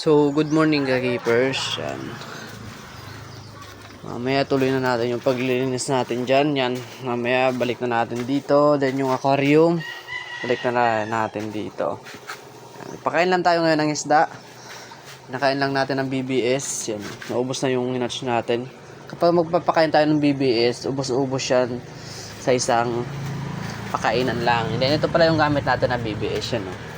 So, good morning ka-keepers. Yan. Mamaya tuloy na natin yung paglilinis natin dyan. Yan. Mamaya balik na natin dito. Then yung aquarium. Balik na, na natin dito. Yan. Pakain lang tayo ngayon ng isda. Nakain lang natin ng BBS. Yan. Naubos na yung hinatch natin. Kapag magpapakain tayo ng BBS, ubos-ubos yan sa isang pakainan lang. And then ito pala yung gamit natin ng BBS. Yan. Oh.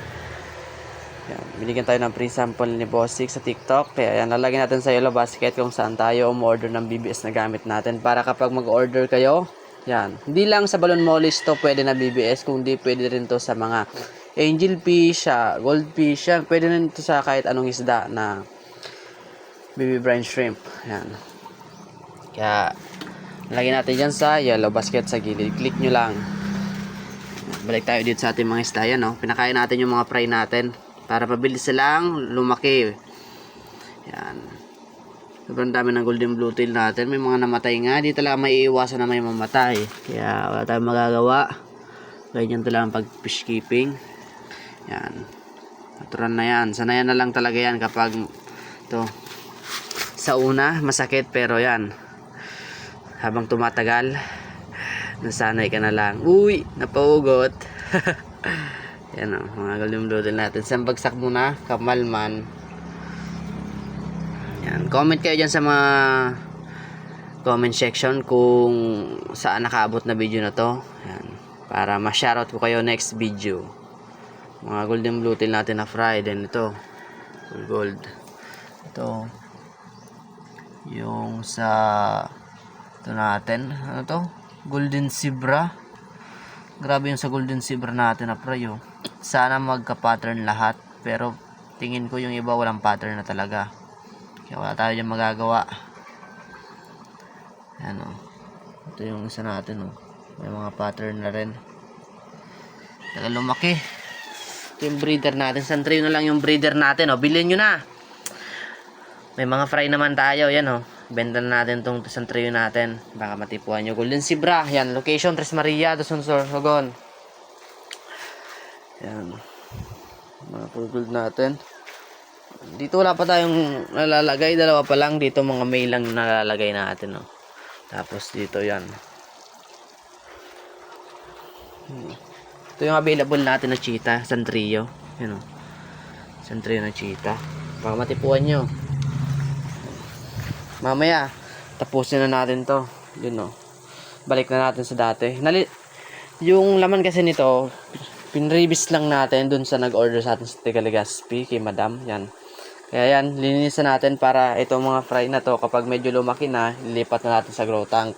Yan, binigyan tayo ng free sample ni Bossik sa TikTok. Kaya yan, lalagyan natin sa yellow basket kung saan tayo umorder ng BBS na gamit natin. Para kapag mag-order kayo, yan. Hindi lang sa balon mollies to pwede na BBS, kundi pwede rin to sa mga angel fish, ah, goldfish, yan. Pwede rin to sa kahit anong isda na baby brine shrimp. Yan. Kaya, lagyan natin dyan sa yellow basket sa gilid. Click nyo lang. Balik tayo dito sa ating mga isda yan, no? Pinakain natin yung mga fry natin para mabilis silang lumaki. Yan. Sobrang dami ng golden blue tail natin. May mga namatay nga. Di talaga may iiwasan na may mamatay. Kaya wala tayong magagawa. Ganyan talaga ang pag fish keeping. Yan. Natural na yan. Sanayan na lang talaga yan kapag to sa una masakit pero yan habang tumatagal nasanay ka na lang uy napaugot yan o mga golden din natin. Sa bagsak muna? Kamalman. Yan. Comment kayo dyan sa mga comment section kung saan nakaabot na video na to. Yan. Para ma-shoutout ko kayo next video. Mga golden blue tail natin na fry then ito full gold. Ito. Yung sa ito natin. Ano to? Golden zebra. Grabe yung sa golden zebra natin na fry oh. Sana magka pattern lahat pero tingin ko yung iba walang pattern na talaga. Kaya wala tayo dyan magagawa. Ano ito yung isa natin oh. may mga pattern na rin. Taga lumaki. Ito yung breeder natin. Sa trio na lang yung breeder natin oh. bilhin nyo na. May mga fry naman tayo yan oh. Benta na natin tong isang trio natin. Baka matipuan nyo. Golden zebra. Yan location Tres Maria Dosun Sorsogon yan mga full gold natin. Dito wala pa tayong nalalagay. Dalawa pa lang. Dito mga may lang nalalagay natin no? tapos dito yan. Ito yung available natin na cheetah. San trio. Yan o San trio na cheetah. Baka matipuan nyo. Mamaya tapusin na natin to. Yun no? Balik na natin sa dati. Nali yung laman kasi nito pinribis lang natin dun sa nag-order sa atin sa Tegaligaspi kay madam. Yan. Kaya yan linisan natin para itong mga fry na to kapag medyo lumaki na lilipat na natin sa grow tank.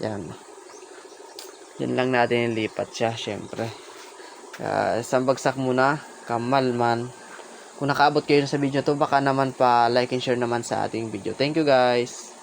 Yan. Yan lang natin ilipat siya syempre. Kaya isang bagsak muna. Kamal man. Kung nakaabot kayo sa video to baka naman pa like and share naman sa ating video. Thank you guys